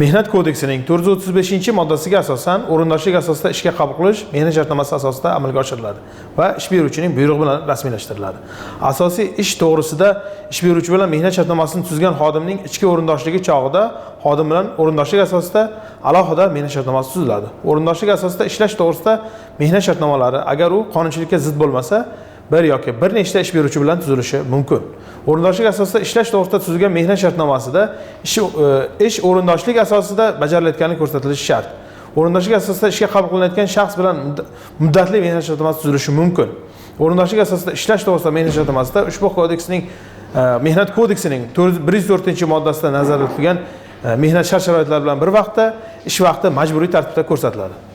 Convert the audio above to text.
mehnat kodeksining to'rt yuz o'ttiz beshinchi moddasiga asosan o'rindoshlik asosida ishga qabul qilish mehnat shartnomasi asosida amalga oshiriladi va ish beruvchining buyrug'i bilan rasmiylashtiriladi. Asosiy ish to'g'risida ish beruvchi bilan mehnat shartnomasini tuzgan xodimning ichki o'rindoshligi chog'ida xodim bilan o'rindoshlik asosida alohida mehnat shartnomasi tuziladi. O'rindoshlik asosida ishlash to'g'risida mehnat shartnomalari agar u qonunchilikka zid bo'lmasa bir yoki bir nechta ish beruvchi bilan tuzilishi mumkin. O'rindoshlik asosida ishlash to'g'risida tuzilgan mehnat shartnomasida ish e, ish o'rindoshlik asosida bajarilayotgani ko'rsatilishi shart. O'rindoshlik asosida ishga qabul qilinayotgan shaxs bilan muddatli mehnat shartnomasi tuzilishi mumkin. O'rindoshlik asosida ishlash to'g'risida mehnat shartnomasida ushbu kodeksning e, mehnat kodeksining to'rt- bir yuz to'rtinchi moddasida nazarda tutilgan e, mehnat shart sharoitlari bilan bir vaqtda ish vaqti majburiy tartibda ko'rsatiladi.